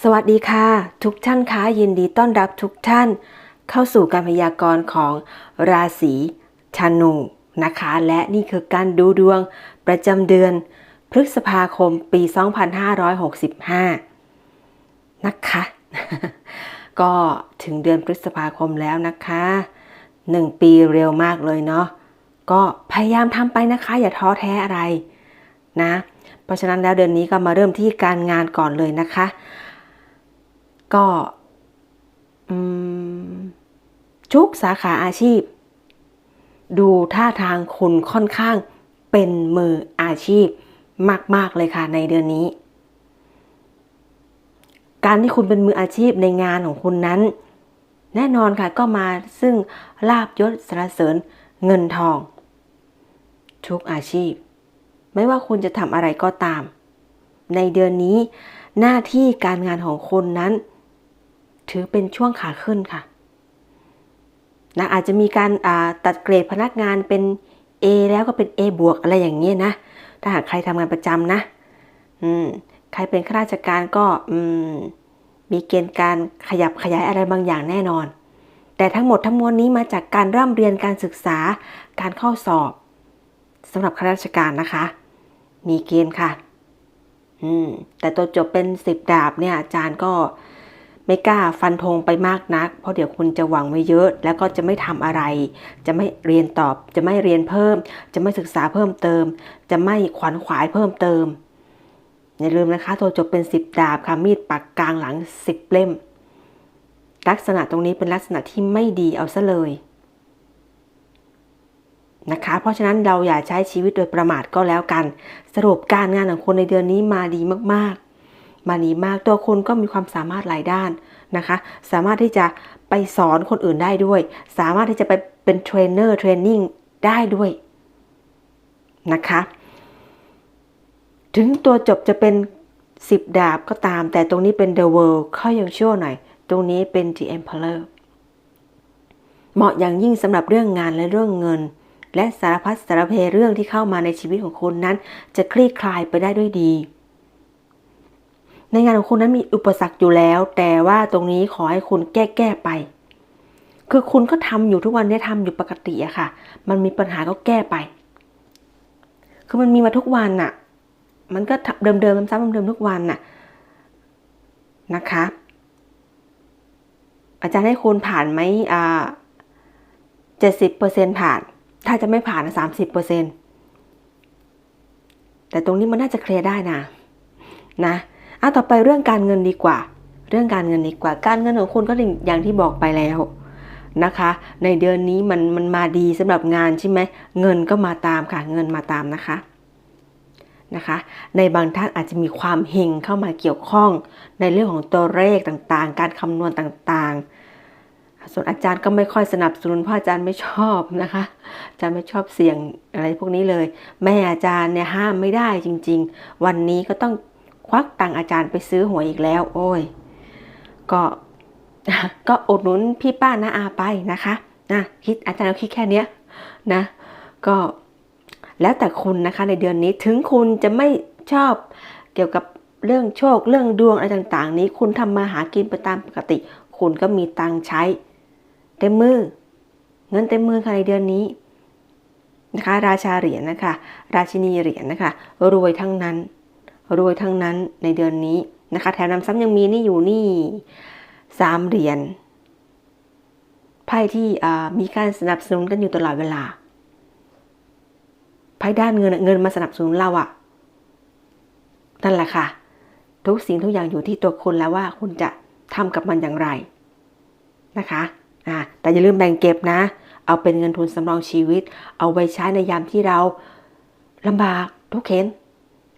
สวัสดีค่ะ ทุกท่านคะยินดีต้อนรับทุกท่าน เข้าสู่การพยากรณ์ของราศีธนูนะคะ และนี่คือการดูดวงประจำเดือน พฤษภาคมปี 2565 นะคะ ก็ถึงเดือนพฤษภาคมแล้วนะคะหนึ่งปีเร็วมากเลยเนาะก็พยายามทำไปนะคะ อย่าท้อแท้อะไรนะ เพราะฉะนั้นแล้วเดือนนี้ก็มาเริ่มที่การงานก่อนเลยนะคะ ก็ทุกสาขาอาชีพ ดูท่าทางคุณค่อนข้างเป็นมืออาชีพมาก ๆ เลยค่ะในเดือนนี้ การที่คุณเป็นมืออาชีพในงานของคุณนั้น แน่นอนค่ะก็มาซึ่งลาบยศสรรเสริญเงินทอง ทุกอาชีพ ไม่ว่าคุณจะทำอะไรก็ตาม ในเดือนนี้หน้าที่การงานของคุณนั้น ถือเป็นช่วงขาขึ้นค่ะนะอาจจะมีการตัดเกรดพนักงานเป็น A แล้วก็เป็น A บวกอะไรอย่างเงี้ยนะ ถ้าหากใครทำงานประจำนะอืมใครเป็นข้าราชการก็อืมมีเกณฑ์การขยับขยายอะไรบางอย่างแน่นอน แต่ทั้งหมดทั้งมวลนี้มาจากการร่ำเรียนการศึกษาการเข้าสอบสำหรับข้าราชการนะคะ มีเกณฑ์ค่ะ อืมแต่ตัวจบเป็นสิบดาบเนี่ยอาจารย์ก็ ไม่กล้าฟันธงไปมากนัก เพราะเดี๋ยวคุณจะหวังไว้เยอะ แล้วก็จะไม่ทำอะไร จะไม่เรียนตอบ จะไม่เรียนเพิ่ม จะไม่ศึกษาเพิ่มเติม จะไม่ขวัญขวายเพิ่มเติมอย่าลืมนะคะตัวจบเป็นสิบดาบค่ะมีดปักกลางหลังสิบเล่ม ลักษณะตรงนี้เป็นลักษณะที่ไม่ดีเอาซะเลยนะคะ เพราะฉะนั้นเราอย่าใช้ชีวิตโดยประมาทก็แล้วกัน สรุปการงานของคนในเดือนนี้มาดีมากๆ มาดีมากตัวคุณก็มีความสามารถหลายด้านนะคะ สามารถที่จะไปสอนคนอื่นได้ด้วย สามารถที่จะไปเป็นเทรนเนอร์เทรนนิ่งได้ด้วยนะคะ ถึงตัวจบจะเป็น 10 ดาบก็ตาม แต่ตรงนี้เป็น The World เขายังชั่วหน่อย ตรงนี้เป็น The Emperor เหมาะอย่างยิ่งสำหรับเรื่องงานและเรื่องเงิน และสารพัดสารเพเรื่องที่เข้ามาในชีวิตของคุณนั้น จะคลี่คลายไปได้ด้วยดี ในงานของคุณนั้นมีอุปสรรคอยู่แล้ว แต่ว่าตรงนี้ขอให้คุณแก้แก้ไป คือคุณก็ทำอยู่ทุกวันนี้ทำอยู่ปกติอะค่ะ มันมีปัญหาก็แก้ไป คือมันมีมาทุกวันน่ะมันก็เดิมๆซ้ำๆเดิมๆทุกวันน่ะนะคะ อาจารย์ให้คุณผ่านไหมอ่าเจ็ดสิบเปอร์เซ็นผ่าน ถ้าจะไม่ผ่านสามสิบเปอร์เซ็นแต่ตรงนี้มันน่าจะเคลียร์ได้นะนะ อะต่อไปเรื่องการเงินดีกว่า เรื่องการเงินดีกว่า การเงินของคุณก็อย่างที่บอกไปแล้วนะคะ ในเดือนนี้มันมันมาดีสำหรับงานใช่ไหมเงินก็มาตามค่ะ เงินมาตามนะคะนะคะ ในบางท่านอาจจะมีความเฮงเข้ามาเกี่ยวข้อง ในเรื่องของตัวเลขต่างๆ การคำนวณต่างๆ ส่วนอาจารย์ก็ไม่ค่อยสนับสนุนเพราะอาจารย์ไม่ชอบนะคะอาจารย์ไม่ชอบเสี่ยงอะไรพวกนี้เลย แม่อาจารย์เนี่ยห้ามไม่ได้จริง ๆ วันนี้ก็ต้อง วักตังอาจารย์ไปซื้อหวยอีกแล้ว โอ้ย ก็ก็อดหนุนพี่ป้านาอาไปนะคะนะคิดอาจารย์คิดแค่นี้นะ ก็แล้วแต่คุณนะคะในเดือนนี้ถึงคุณจะไม่ชอบเกี่ยวกับเรื่องโชคเรื่องดวงอะไรต่างๆ นี้ คุณทำมาหากินไปตามปกติ คุณก็มีตังใช้ เต็มมือ เงินเต็มมือค่ะในเดือนนี้นะคะ ราชาเหรียญนะคะ ราชินีเหรียญนะคะ รวยทั้งนั้น รวยทั้งนั้นในเดือนนี้นะคะ แถมนำซ้ำยังมีนี่อยู่นี่สามเหรียญไพ่ที่มีการสนับสนุนกันอยู่ตลอดเวลาไพ่ด้านเงินเงินมาสนับสนุนเราอะนั่นแหละค่ะ ทุกสิ่งทุกอย่างอยู่ที่ตัวคุณแล้วว่าคุณจะทำกับมันอย่างไรนะคะอ่าแต่อย่าลืมแบ่งเก็บนะ เอาเป็นเงินทุนสำรองชีวิต เอาไว้ใช้ในยามที่เราลำบากทุกเข็น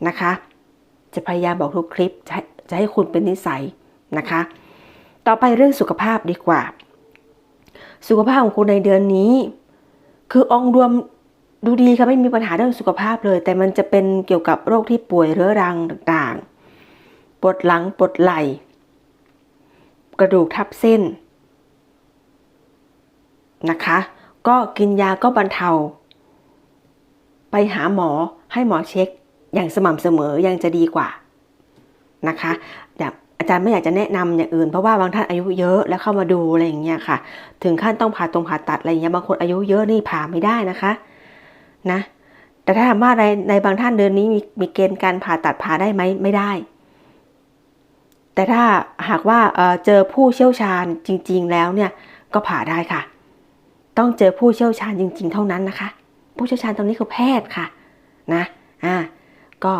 นะคะ จะพยายามบอกทุกคลิปจะจะให้คุณเป็นนิสัยนะคะ ต่อไปเรื่องสุขภาพดีกว่า สุขภาพของคุณในเดือนนี้ คือองรวมดูดีค่ะไม่มีปัญหาเรื่องสุขภาพเลย แต่มันจะเป็นเกี่ยวกับโรคที่ป่วยเรื้อรังต่างๆ ปวดหลังปวดไหล่ กระดูกทับเส้นนะคะ ก็กินยาก็บรรเทา ไปหาหมอให้หมอเช็ค อย่างสม่ำเสมอยังจะดีกว่านะคะอยางอาจารย์ไม่อยากจะแนะนำอย่างอื่นเพราะว่าบางท่านอายุเยอะแล้วเข้ามาดูอะไรอย่างเงี้ยค่ะ ถึงขั้นต้องผ่าตรงผ่าตัดอะไรอย่างเงี้ยบางคนอายุเยอะนี่ผ่าไม่ได้นะคะนะแต่ถ้าถามว่าในในบางท่านเดือนนี้มีมีเกณฑ์การผ่าตัดผ่าได้ไหมไม่ได้ แต่ถ้าหากว่าเเจอผู้เชี่ยวชาญจริง ๆ แล้วเนี่ยก็ผ่าได้ค่ะ ต้องเจอผู้เชี่ยวชาญจริง ๆ เท่านั้นนะคะ ผู้เชี่ยวชาญตรงนี้คือแพทย์ค่ะนะอ่า ก็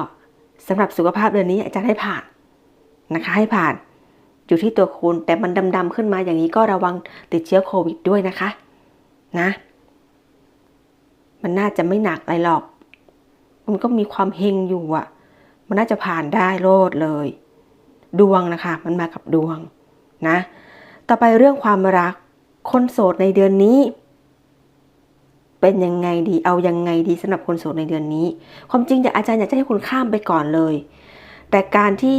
สำหรับสุขภาพเดือนนี้อาจารย์ให้ผ่านนะคะ ให้ผ่านอยู่ที่ตัวคุณแต่มันดำๆขึ้นมาอย่างนี้ก็ระวังติดเชื้อโควิดด้วยนะคะนะมันน่าจะไม่หนักอะไรหรอก มันก็มีความเฮงอยู่อะมันน่าจะผ่านได้โลดเลย ดวงนะคะ มันมากับดวงนะ ต่อไปเรื่องความรัก คนโสดในเดือนนี้ เป็นยังไงดีเอายังไงดีสำหรับคนโสดในเดือนนี้ ความจริงอยากอาจารย์อยากจะให้คุณข้ามไปก่อนเลย แต่การที่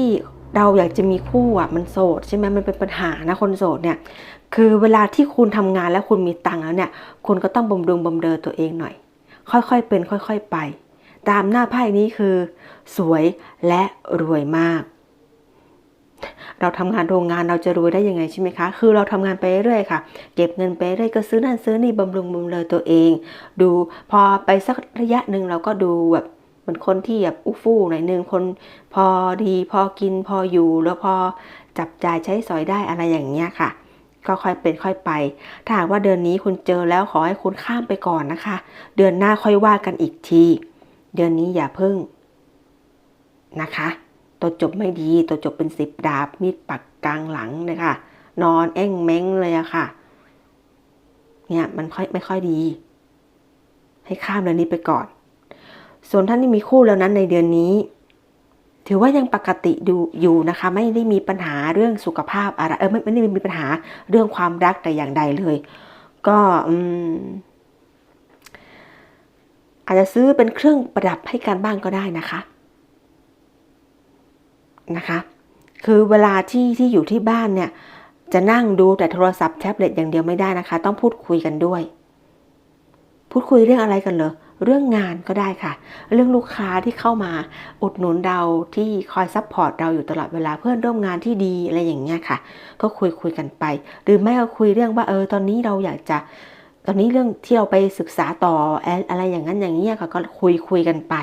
เราอยากจะมีคู่อะมันโสดใช่ไหมมันเป็นปัญหานะคนโสดเนี่ยคือเวลาที่คุณทำงานแล้วคุณมีตังค์แล้วเนี่ย คุณก็ต้องบำรุงบำเรอตัวเองหน่อย ค่อยๆเป็นค่อย ๆไป ตามหน้าไพ่นี้คือ สวยและรวยมาก เราทำงานโรงงานเราจะรวยได้ยังไงใช่ไหมคะ คือเราทำงานไปเรื่อยค่ะ เก็บเงินไปเรื่อยก็ซื้อนั่นซื้อนี่บำรุงบำเรอตัวเอง ดูพอไปสักระยะหนึ่งเราก็ดูแบบเหมือนคนที่แบบอู้ฟู่หน่อยนึงคนพอดีพอกินพออยู่แล้วพอจับจ่ายใช้สอยได้อะไรอย่างเงี้ยค่ะ ก็ค่อยเป็นค่อยไป ถ้าหากว่าเดือนนี้คุณเจอแล้วขอให้คุณข้ามไปก่อนนะคะ เดือนหน้าค่อยว่ากันอีกที เดือนนี้อย่าพึ่งนะคะ ตัวจบไม่ดีตัวจบเป็นสิบดาบมีดปักกลางหลังเลยค่ะ นอนแอ่งเม้งเลยอะค่ะ เนี่ยมันค่อยไม่ค่อยดี ให้ข้ามเดือนนี้ไปก่อน ส่วนท่านที่มีคู่แล้วนั้นในเดือนนี้ ถือว่ายังปกติดูอยู่นะคะ ไม่ได้มีปัญหาเรื่องสุขภาพอะไรเออไม่ไม่ได้มีปัญหาเรื่องความรักแต่อย่างใดเลย ก็อืมอาจจะซื้อเป็นเครื่องประดับให้กันบ้างก็ได้นะคะ นะคะ คือเวลาที่ที่อยู่ที่บ้านเนี่ย จะนั่งดูแต่โทรศัพท์แท็บเล็ตอย่างเดียวไม่ได้นะคะ ต้องพูดคุยกันด้วย พูดคุยเรื่องอะไรกันเหรอเรื่องงานก็ได้ค่ะ เรื่องลูกค้าที่เข้ามาอุดหนุนเราที่คอยซัพพอร์ตเราอยู่ตลอดเวลาเพื่อนร่วมงานที่ดีอะไรอย่างเงี้ยค่ะ ก็คุยคุยกันไป หรือไม่ก็คุยเรื่องว่าเออตอนนี้เราอยากจะตอนนี้เรื่องที่เราไปศึกษาต่ออะไรอย่างนั้นอย่างนี้ค่ะก็คุยคุยกันไป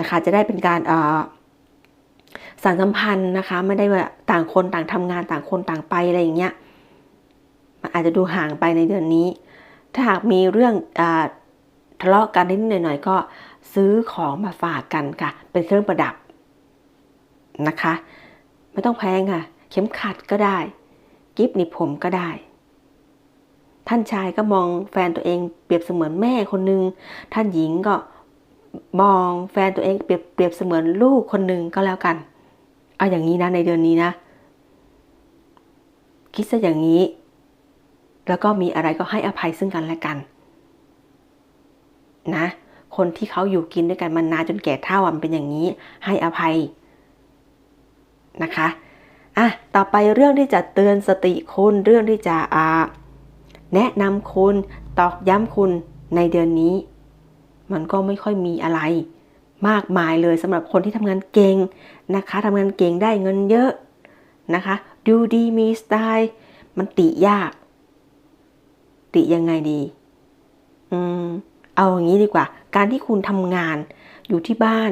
นะคะจะได้เป็นการสารสัมพันธ์นะคะไม่ได้ว่าต่างคนต่างทำงานต่างคนต่างไปอะไรอย่างเงี้ยมันอาจจะดูห่างไปในเดือนนี้ ถ้าหากมีเรื่องอทะเลาะกันนิดหน่อยๆก็ซื้อของมาฝากกันค่ะ เป็นเครื่องประดับนะคะ ไม่ต้องแพงค่ะ เข็มขัดก็ได้ กิฟต์นิผมก็ได้ ท่านชายก็มองแฟนตัวเองเปรียบเสมือนแม่คนนึงท่านหญิงก็ มองแฟนตัวเองเปรียบเปรียบเสมือนลูกคนหนึ่งก็แล้วกัน เอาอย่างนี้นะในเดือนนี้นะ คิดซะอย่างนี้ แล้วก็มีอะไรก็ให้อภัยซึ่งกันและกัน นะ คนที่เขาอยู่กินด้วยกันมานานจนแก่เท่ามันเป็นอย่างนี้ ให้อภัยนะคะอะต่อไปเรื่องที่จะเตือนสติคุณเรื่องที่จะอ่าแนะนำคุณตอกย้ำคุณในเดือนนี้ มันก็ไม่ค่อยมีอะไร มากมายเลยสำหรับคนที่ทำงานเก่งนะคะทำงานเก่งได้เงินเยอะนะคะ ดูดีมีสไตล์ มันติยาก ติยังไงดี อืม เอาอย่างนี้ดีกว่า การที่คุณทำงานอยู่ที่บ้าน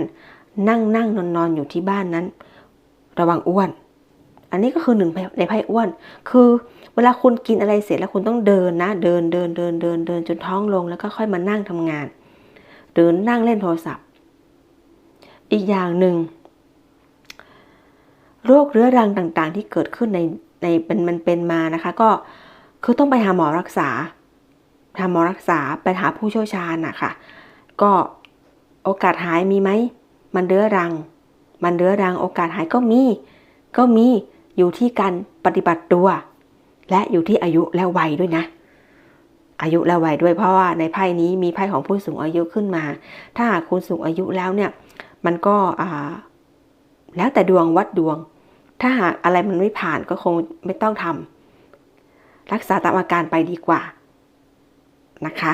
นั่งนั่งนอนนอนอยู่ที่บ้านนั้น ระวังอ้วน อันนี้ก็คือหนึ่งในไพ่อ้วน คือเวลาคุณกินอะไรเสร็จแล้วคุณต้องเดินนะ เดินเดินเดินเดินเดินจนท้องลงแล้วก็ค่อยมานั่งทำงาน เดินนั่งเล่นโทรศัพท์ อีกอย่างหนึ่งโรคเรื้อรังต่างๆ ที่เกิดขึ้นในในเป็นมันเป็นมานะคะ ก็คือต้องไปหาหมอรักษาหาหมอรักษาไปหาผู้เชี่ยวชาญนะคะก็โอกาสหายมีไหมมันเรื้อรัง มันเรื้อรังโอกาสหายก็มี ก็มีอยู่ที่การปฏิบัติตัว และอยู่ที่อายุและวัยด้วยนะ อายุและวัยด้วยเพราะว่าในไพ่นี้มีไพ่ของผู้สูงอายุขึ้นมา ถ้าหากคุณสูงอายุแล้วเนี่ยมันก็แล้วแต่ดวงวัดดวง ถ้าหากอะไรมันไม่ผ่านก็คงไม่ต้องทำรักษาตามอาการไปดีกว่านะคะ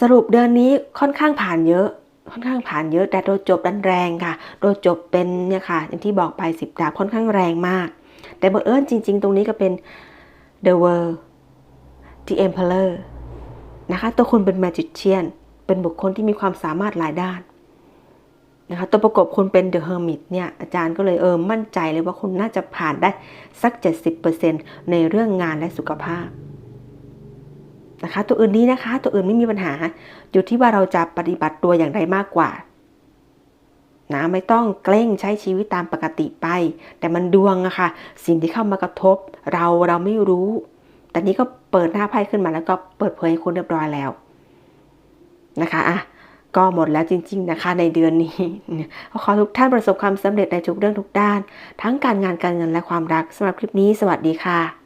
สรุปเดือนนี้ค่อนข้างผ่านเยอะ ค่อนข้างผ่านเยอะ แต่โดยจบดันแรงค่ะ โดยจบเป็นเนี่ยค่ะ อย่างที่บอกไปสิบดาบค่อนข้างแรงมาก แต่บังเอิญจริง ๆ ตรงนี้ก็เป็น the world the emperor นะคะตัวคุณเป็น magician เป็นบุคคลที่มีความสามารถหลายด้านนะคะตัวประกบคุณเป็น the hermit เนี่ยอาจารย์ก็เลยเออมั่นใจเลยว่าคุณน่าจะผ่านได้สัก 70%ในเรื่องงานและสุขภาพนะคะตัวอื่นนี้นะคะตัวอื่นไม่มีปัญหา อยู่ที่ว่าเราจะปฏิบัติตัวอย่างไรมากกว่านะไม่ต้องเกร่งใช้ชีวิตตามปกติไป แต่มันดวงอะค่ะสิ่งที่เข้ามากระทบ เราเราไม่รู้ แต่นี้ก็เปิดหน้าไพ่ขึ้นมาแล้วก็เปิดเผยให้คุณเรียบร้อยแล้วนะคะอะก็หมดแล้วจริง ๆ นะคะในเดือนนี้ขอทุกท่านประสบความสำเร็จในทุกเรื่องทุกด้าน ทั้งการงานการเงินและความรักสำหรับคลิปนี้ สวัสดีค่ะ